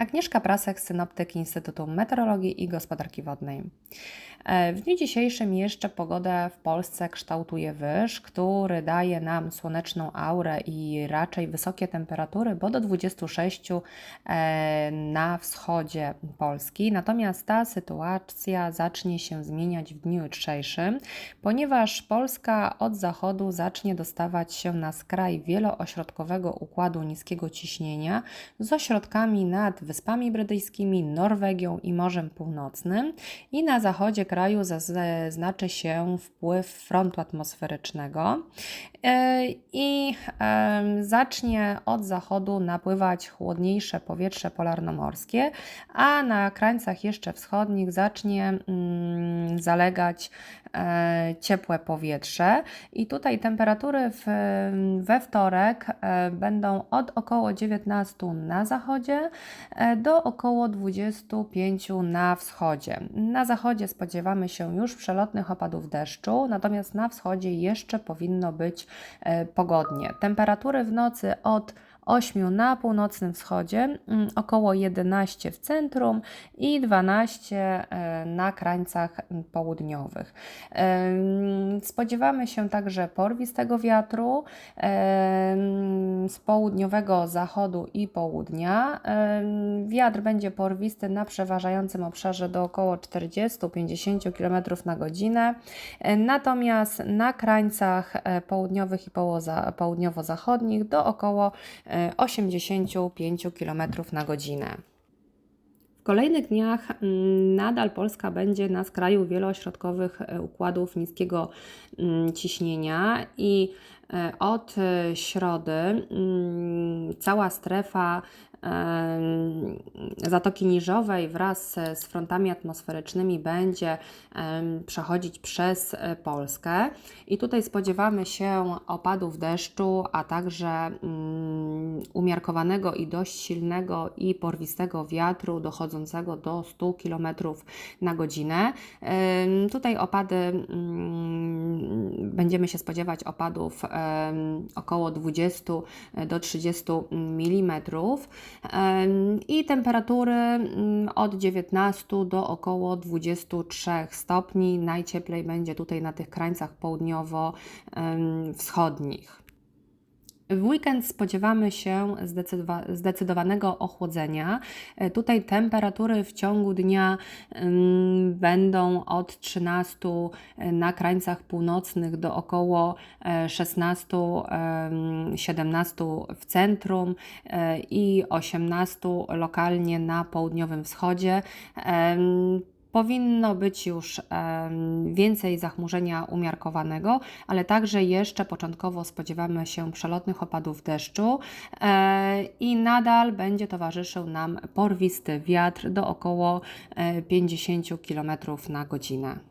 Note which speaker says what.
Speaker 1: Agnieszka Prasek, synoptyk Instytutu Meteorologii i Gospodarki Wodnej. E, W dniu dzisiejszym jeszcze pogodę w Polsce kształtuje wyż, który daje nam słoneczną aurę i raczej wysokie temperatury, bo do 26 e, na wschodzie Polski. Natomiast ta sytuacja zacznie się zmieniać w dniu jutrzejszym, ponieważ Polska od zachodu zacznie dostawać się na skraj wieloośrodkowego układu niskiego ciśnienia z ośrodkami nad Wyspami Brytyjskimi, Norwegią i Morzem Północnym. I na zachodzie kraju zaznaczy się wpływ frontu atmosferycznego. E, i zacznie od zachodu napływać chłodniejsze powietrze polarnomorskie, a na krańcach jeszcze wschodnich zacznie mm, zalegać ciepłe powietrze i tutaj temperatury w, we wtorek e, będą od około 19 na zachodzie e, do około 25 na wschodzie. Na zachodzie spodziewamy się już przelotnych opadów deszczu, natomiast na wschodzie jeszcze powinno być e, pogodnie. Temperatury w nocy od 8 na północnym wschodzie, mm, około 11 w centrum i 12 e, na krańcach mm, południowych. Spodziewamy się także porwistego wiatru z południowego zachodu i południa. Wiatr będzie porwisty na przeważającym obszarze do około 40-50 km na godzinę. Natomiast na krańcach e, południowych i południowo-zachodnich do około e, 85 km na godzinę. W kolejnych dniach mm, nadal Polska będzie na skraju wieloośrodkowych e, układów niskiego mm, ciśnienia i e, od środy mm, cała strefa Zatoki Niżowej wraz z frontami atmosferycznymi będzie przechodzić przez e, Polskę i tutaj spodziewamy się opadów deszczu, a także mm, umiarkowanego i dość silnego i porwistego wiatru dochodzącego do 100 km na godzinę. Tutaj opady mm, będziemy się spodziewać opadów około 20 do 30 mm i temperatury mm, od 19 do około 23 stopni. Najcieplej będzie tutaj na tych krańcach południowo-wschodnich. W weekend spodziewamy się zdecydowa- zdecydowanego ochłodzenia. E, Tutaj temperatury w ciągu dnia ym, będą od 13 na krańcach północnych do około e, 16-17 w centrum e, i 18 lokalnie na południowym wschodzie. Powinno być już więcej zachmurzenia umiarkowanego, ale także jeszcze początkowo spodziewamy się przelotnych opadów deszczu e, i nadal będzie towarzyszył nam porwisty wiatr do około e, 50 km na godzinę.